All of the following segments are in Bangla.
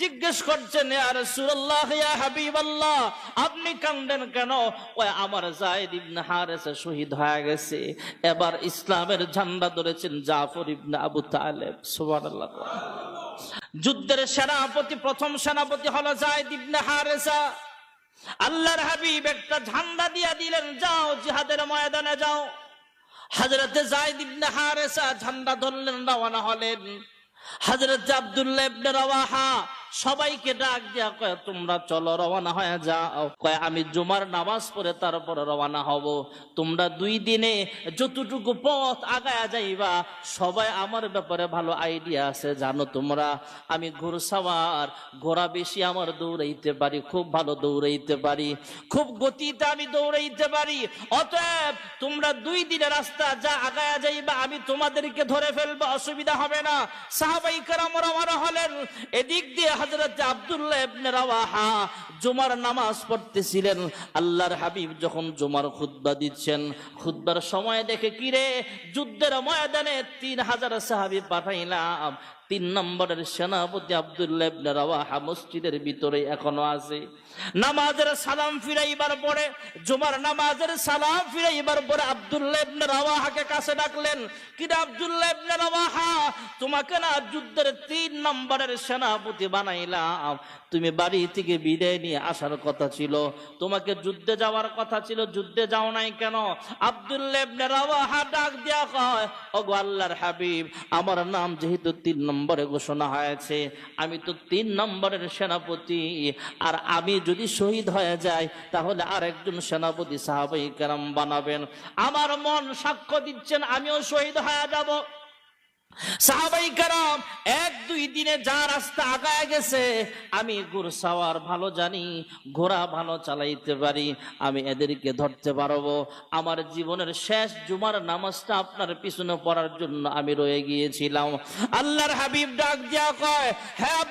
জিজ্ঞেস করছেন হাবিবাল্লাহ কেন? ওই আমার জায়দ ইবনে হারেসা শহীদ হয়ে গেছে। এবার ইসলামের ঝান্ডা ধরেছেন জাফর ইবনে আবু তালেব। সুবহানাল্লাহ। যুদ্ধের সেনাপতি, প্রথম সেনাপতি হলো জায়দ ইবনে হারেসা। আল্লাহর হাবিব একটা ঝান্ডা দিয়া দিলেন, যাও জিহাদের ময়দানে যাও। হাজরতে জায়দ ইবনে হারেসা ঝান্ডা ধরলেন, রওনা হলেন। হজরত আবদুল্লাহ ইবনে সবাইকে ডাক দিয়া কয়, তোমরা চলো, রওনা হয়ে যাও। কয়, আমি জুমার নামাজ পড়ে তারপর রওনা হব। তোমরা দুই দিনে যতটুকু পথ আগায়া যাইবা, সবাই আমার ব্যাপারে ভালো আইডিয়া আছে, জানো তোমরা। আমি ঘোড়সাওয়ার ঘোড়া বেশি আমার দৌড়াইতে পারি, খুব ভালো দৌড়াইতে পারি। খুব গতিতে আমি দৌড়াইতে পারি। অতএব তোমরা দুই দিনের রাস্তা যা আগায়া যাইবা, আমি তোমাদেরকে ধরে ফেলব, অসুবিধা হবে না। সাহাবাই কারাম রওনা হলেন। এদিক দিয়ে হযরত আব্দুল্লাহ ইবনে রাওয়াহা জুমার নামাজ পড়তেছিলেন, আল্লাহর হাবিব যখন জুমার খুতবা দিচ্ছেন, খুতবার সময় দেখে কিরে যুদ্ধের ময়দানে তিন হাজার সাহাবি পাঠাইলাম তিন নম্বরের সেনাপতি আব্দুল্লাহ মসজিদের ভিতরে এখনও আছে। নামাজের সালাম ফিরাইবার পরে, জুমার নামাজের সালাম ফিরাইবার পরে আব্দুল্লাহ রাওয়াহাকে কাছে ডাকলেন, কিরে আব্দুল্লাহ রাওয়াহা, তোমাকে না যুদ্ধের তিন নম্বরের সেনাপতি বানাইলাম। তুমি বাড়ি থেকে বিদায় নিয়ে আসার কথা ছিল। তোমাকে যুদ্ধে যাওয়ার কথা ছিল, যুদ্ধে যাও নাই কেন? আব্দুল্লাহ রাওয়াহা ডাক দিয়া কয়, ওগো আল্লাহর হাবিব, আমার নাম যেহেতু তিন নম্বরে ঘোষণা হয়েছে, আমি তো তিন নম্বরের সেনাপতি, আর আমি যদি শহীদ হয়ে যাই, তাহলে আর একজন সেনাপতি সাহাবাই কেরাম বানাবেন। আমার মন সাক্ষ্য দিচ্ছেন, আমিও শহীদ হয়ে যাব। ঘোড়া ভালো চালাইতে পারি, আমি এদেরকে ধরতে পারব। আমার জীবনের শেষ জুমার নামাজটা আপনার পিছনে পড়ার জন্য আমি রয়ে গিয়েছিলাম। আল্লাহর হাবিব ডাক দিয়া কয় হ্যাঁ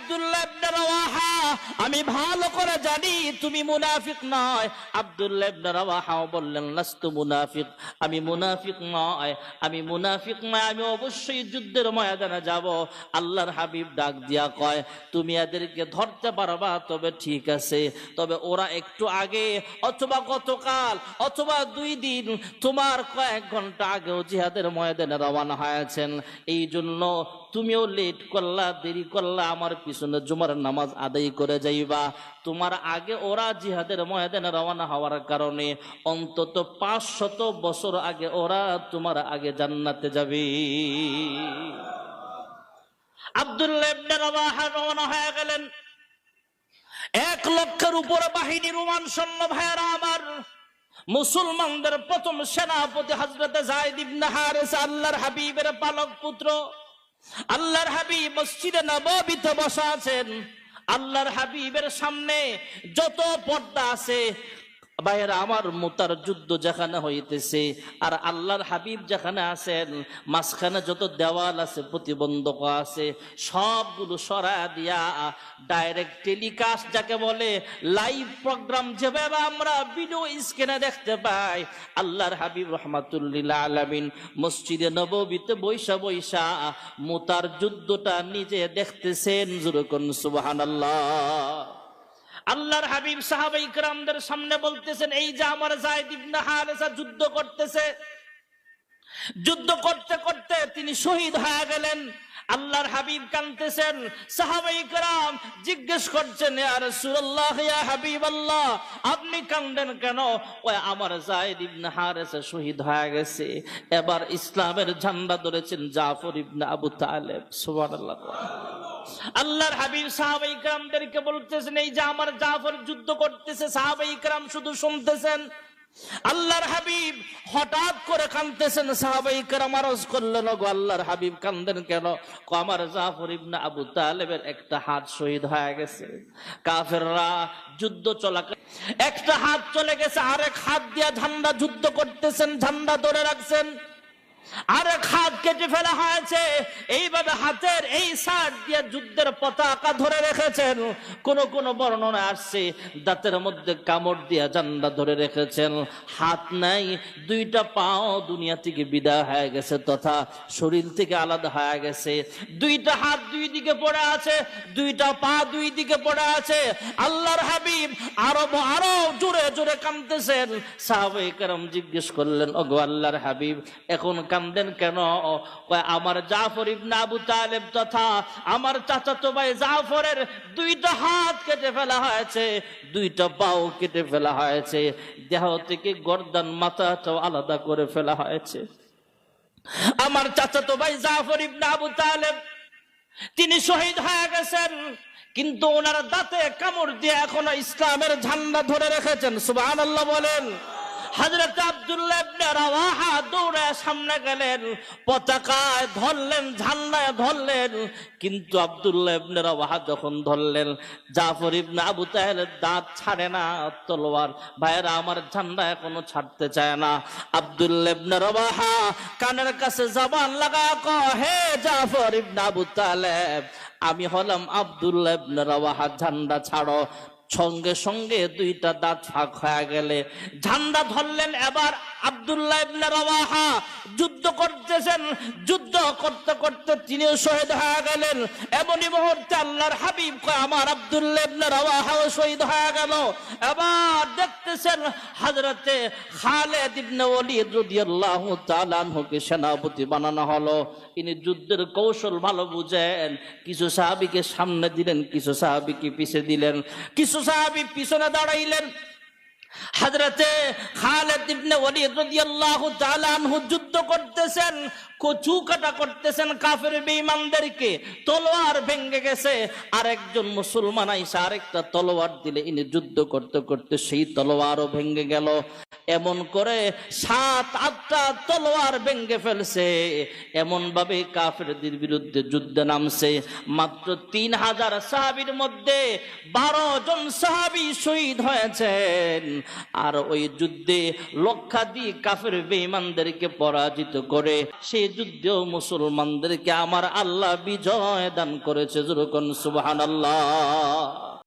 আমি ভালো করে জানি তুমি মুনাফিক নয়। আব্দুল্লাহ বললেন, লাস্তু মুনাফিক। আমি মুনাফিক নয়। আমি মুনাফিক নয়, আমি অবশ্যই যুদ্ধের ময়দানে যাব। আল্লাহর হাবিব ডাক দিয়া কয়, তুমি এদেরকে ধরতে পারবা? তবে ঠিক আছে। তবে ওরা একটু আগে, অথবা গতকাল, অথবা দুই দিন তোমার কয়েক ঘণ্টা আগেও জিহাদের ময়দানে রওনা হয়েছেন। এই জন্য তুমিও লেট করলা, দেরি করলা, আমার পিছনে জুমার নামাজ আদায় করে যাইবা। তোমার আগে ওরা জিহাদের ময়দানে রওনা হওয়ার কারণে অন্তত পাঁচশত বছর আগে ওরা তোমার আগে জান্নাতে যাবে। আব্দুল্লাহ রওনা হয়ে গেলেন। এক লক্ষের উপরে বাহিনী রোমান সৈন্য ভাইয়েরা আমার, মুসলমানদের প্রথম সেনাপতি হজরত জায়দ ইবনে হারেস, আল্লাহর হাবিবের পালক পুত্র। আল্লাহর হাবিব মসজিদে নবাবিত বসা আছেন। আল্লাহর হাবিবের সামনে যত পর্দা আছে ভাইয়েরা, আমার মোতার যুদ্ধ যেখানে হইতেছে, আর আল্লাহর হাবিব যেখানে আছেন, মাঝখানে যত দেওয়াল আছে, প্রতিবন্ধক আছে, সবগুলো সরা দিয়া ডাইরেক্ট টেলিকাস্ট যাকে বলে লাইভ প্রোগ্রাম যেভাবে আমরা ভিডিও স্ক্রিনে দেখতে পাই, আল্লাহর হাবিব রহমাতুল্লিল্লাহ আলামিন মসজিদে নববীতে বৈশা বৈশা মোতার যুদ্ধটা নিজে দেখতেছেন যেরকম সুবহানাল্লাহ। আল্লাহর হাবিব সাহাবাই ইকরামদের সামনে বলতেছেন, এই যে আমার জায়দ ইবনে হারেসা যুদ্ধ করতেছে। যুদ্ধ করতে করতে তিনি শহীদ হয়ে গেলেন। আল্লাহর হাবিব কানতেছেন সাহাবাই কারাম জিজ্ঞেস করছেন আর সুরল্লাহ হাবিব আল্লাহ আপনি কান্দেন কেন? ওই আমার জায়দ ইবনে হারেসে শহীদ হয়ে গেছে। এবার ইসলামের ঝান্ডা ধরেছেন জাফর ইবনে আবু তালেব। সুবহানাল্লাহ। আল্লাহর হাবিব সাহাবাই কারামদেরকে বলতেছেন, এই যে আমার জাফর যুদ্ধ করতেছে, সাহাবাই কারাম শুধু শুনতেছেন। আল্লাহর হাবিব হঠাৎ করে কানতেছেন সাহাবাই কারামারজ করলেন গো আল্লাহর হাবিব কান্দেন কেন? আমার জাফর ইবনে আবু তালেবের একটা হাত শহীদ হয়ে গেছে। কাফেররা যুদ্ধ চলা একটা হাত চলে গেছে, আরেক হাত দিয়া ঝান্ডা যুদ্ধ করতেছেন, ঝান্ডা ধরে রাখছেন। আরেক হাত কেটে ফেলা হয়েছে। এইভাবে হাতের এই সাইড দিয়ে যুদ্ধের পতাকা ধরে রেখেছেন। কোন কোন বর্ণনা আসছে, দাঁতের মধ্যে কামড় দিয়ে জান্ডা ধরে রেখেছেন। হাত নাই, দুইটা পাও দুনিয়া থেকে বিদায় হয়ে গেছে তথা শরীর থেকে আলাদা হয়ে গেছে। দুইটা হাত দুই দিকে পড়ে আছে, দুইটা পা দুই দিকে পড়ে আছে। আল্লাহর হাবিব আরও আরও জোরে জোরে কামতেছেন সাহাবাই কারাম জিজ্ঞেস করলেন, ওগো আল্লাহর হাবিব, এখন কান্দেন কেন? আমার জাফর ইবনে আবু তালেব তথা আমার চাচাতো ভাই জাফরের দুইটা হাত কেটে ফেলা হয়েছে, দুইটা পাও কেটে ফেলা হয়েছে, দেহ থেকে গর্দান মাথাটাও আলাদা করে ফেলা হয়েছে। আমার চাচাতো ভাই জাফর ইবনে আবু তালেব, তিনি শহীদ হয়ে গেছেন, কিন্তু ওনার দাঁতে কামড় দিয়ে এখনও ইসলামের ঝান্ডা ধরে রেখেছেন, সুবহানাল্লাহ বলেন। হযরত আব্দুল্লাহ দৌড়ে সামনে গেলেন, পতাকায় ধরলেন, ঝান্ডায় ধরলেন। কিন্তু আব্দুল্লাহ যখন ধরলেন, জাফর ইবনে আবু তাহের দাঁত ছাড়ে না, তলোয়ার, ভাইয়েরা আমার ঝান্ডা এখনও ছাড়তে চায় না। আব্দুল্লাহ ইবনে কানের কাছে জবান লাগা হে জাফর ইবনে আবু তালেব, আমি হলাম আব্দুল্লাহ রাওয়াহা ঝান্ডা ছাড়ো। সঙ্গে সঙ্গে দুইটা দাঁত ফাঁক হয়ে গেলে ঝান্ডা ধরলেন এবার আব্দুল্লাহ যুদ্ধ করতেছেন, যুদ্ধ করতে করতে তিনিও শহীদ হয়ে গেলেন। এমনই মুহূর্তে আল্লাহর হাবিব আমার আব্দুল্লাহ শহীদ হয়ে গেল। এবার দেখতেছেন সেনাপতি বানানো হলো। ইনি যুদ্ধের কৌশল ভালো বুঝেন। কিছু সাহাবীকে সামনে দিলেন, কিছু সাহাবীকে পিছে দিলেন, কিছু সাহাবী পিছনে দাঁড়াইলেন। খালেদ যুদ্ধ করতেছেন কচু কাটা করতেছেন কাফের বেঈমানদেরকে, তলোয়ার ভেঙে গেছে। আর একজন মুসলমান আইসা আরেকটা তলোয়ার দিলে ইনি যুদ্ধ করতে করতে সেই তলোয়ারও ভেঙে গেল। এমন করে সাত, আটটা তলোয়ার ভেঙে ফেলছে। এমন ভাবে কাফেরদের বিরুদ্ধে যুদ্ধে নামছে। মাত্র তিন হাজার সাহাবির মধ্যে বারো জন সাহাবি শহীদ হয়েছেন। আর ওই যুদ্ধে লক্ষাধিক কাফের বেঈমানদেরকে পরাজিত করে সেই যুদ্ধেও মুসলমানদেরকে আমার আল্লাহ বিজয় দান করেছে। যেরকম সুবহানাল্লাহ।